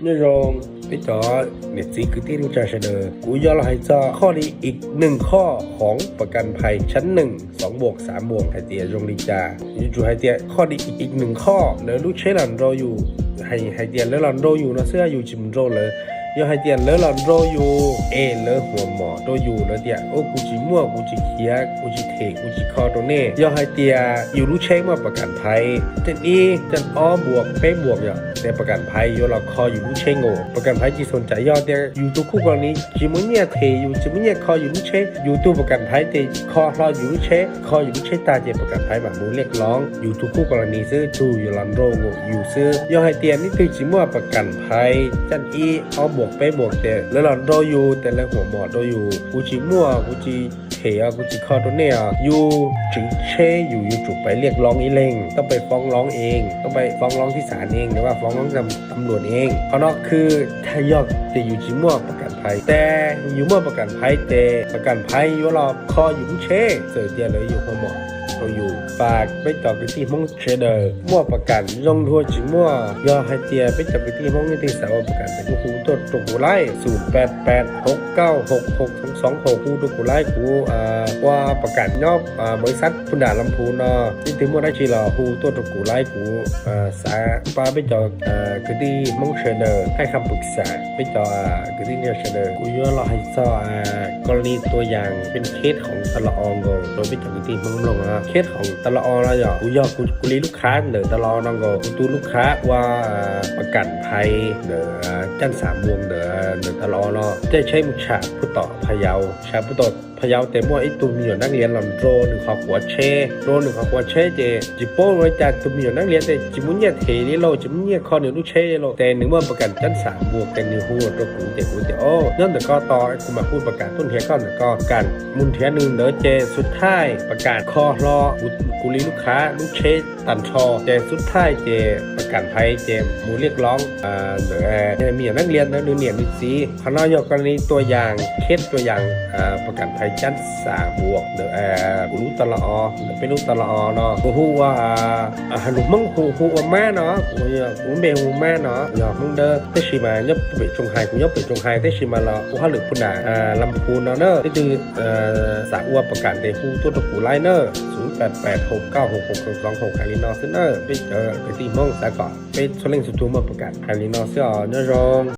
นี่รองไปจอเน็ตซีคือที่รู้จักเสนอกูยอเราให้จอข้อนี้อีกหนึ่งข้อของประกันภัยชั้นหนึ่งสองบวกสามบวกไฮเตียจงลีจาอยู่จูไฮเตียข้อนี้อีกอีกหนึ่งข้อเนอลูกเชลันรออยู่ให้ไฮเตียแล้วลันรออยู่นะเสื้ออยู่จิมโรเลย เดี๋ยวให้เตียนเลอหลอนโรยู่เอเลอหัวหมอโรยู่แล้วเตียโอ้กูจิมั่วกูจิเคียกูจิเทกูจิคอโตเน่เดี๋ยวให้เตียอยู่รู้เช็คมาประกันภัยเจนอีจันอ้อบวกเป้บวกเนี่ยต่ประกันภัยโยเราคออยู่รู้เช็งโงประกันภัยจีสนใจยอดเตียอยู่ตัวคู่กรณีจิมึงเนี่ยเทอยู่จิมึงเนี่ยคออยู่รู้เช็คอยู่ตัวประกันภัยแต่คอรออยู่รู้เช็คคออยู่รู้เช็คตาเจ็บประกันภัยแบบมูเรียกร้อง อยู่ตัวคู่กรณีซื้อจูอยู่ลอนโรอยู่ซื้อย่อให้เตียนี่คือจิมั่วประกันภัยจันอีอ้อบวกเป๊บวกแต่แล้วเราโดอยู่แต่ละหัวหมอโดอยู่กูจิมั่วกูจิเฮียกูจิคอตัวเนี่ยอยู่ถึงเชอยู่อยู่จุกไปเรียกร้องอีเล่งต้องไปฟ้องร้องเอง ต้องไปฟ้องร้องที่ศาลเองหรือว่าฟ้องร้องตำตำรวจเองเพราะนอกคือถ้ายอกจะอยู่จิมั่วประกันภัย แต่อยู่มั่วประกันภัยแต่ประกันภัยอยู่รอคออยู่เชเสือเดียเลยอยู่หัวหมอ ตัวอยู่ฝากไปต่อไปที่ห้งเทรดเดอร์มั่วประกันลงทัวจิมั่วยอให้เตียไปจับไปที่ห้งนิติสาวประกันเป็นกูตัวตัวกูไล่ศูนย์แปดแปดหกเก้าหกหกสองสองหกกูตัวกูไล่กูอ่าว่าประกันนอกอ่าบริษัทพุนดาลำพูนเนาะนี่ถึงมื่อได้ชีหรอกูตัวตัวกูไล่กูอ่าสาปาไปจออ่าคือที่ห้งเทรดเดอร์ให้คำปรึกษาไปจออ่าคือที่เนี่ยเทรดเดอร์กูย่อเราให้จออ่ากรณีตัวอย่างเป็นเคสของตละอองโกโดยไปจากที่มึงลงอะเคสของตลอดเล้วอย่ากูย่อกูกูรีลูกค้าเดอตลอดน้องก็กูตูลูกค้าว่า กันภัยเดอจันสามวงเดอเดอตละอเนาะได้ใช้มุชาผู้ต่อพะเยาชาผู้ต่อพะเยาแต่มั่วไอตัวมีอยู่นักเรียนลำโรหนึ่งขอหัวเชโรหนึ่งขอหัวเชเจจิโป้ไว้จัดตัวมีอยู่นักเรียนแต่จิมุนเนี่ยเทนี่โลจิมุนเนี่ยคอหนึ่งลูกเชโลแต่หนึ่งว่าประกันจันสามบวกกันนึ่งหัวตัวกูเด็กกูเด็กโอ้ย้อนแต่ก็ต่อกูมาพูดประกาศต้นเทียก็แต่ก็กันมุนเทียหนึ่งเดอเจสุดท้ายประกาศคอรอกูกูรีลูกค้าลูกเชตันชอเจสุดท้ายเจประกันภัยเจมูเรียกร้องอ่าเดอเมียนักเรียนนะหรือเนี่ยมีสีขณะยกกรณีตัวอย่างเคสตัวอย่างอ่าประกันภัยจันสาบวกเดอเออกูรู้ตลอหรือเป็นรู้ตละอเนาะกูฮู้ว่าอ่าหนุ่มมึงฮู้ฮู้ว่าแม่เนาะกูเนี่ยกูเบลแม่เนาะอย่ามึงเด้อแต่ชิมายับไปจงไห้กูยับไปจงไห้แต่ชิมาละกูฮัลหรือปุ่นอะอ่าลำพูนเนาะเนอะนี่คือเอ่อสาอัวประกันเดฮู้ตัวตะกูไลเนอร์0 8 8 6 9 6 6 2 2 6ฮารินอซ์เนอร์ไปเจอไปที่ห้องแล้วก็ไปชนเล่งสุดทุกมาประกันฮาริน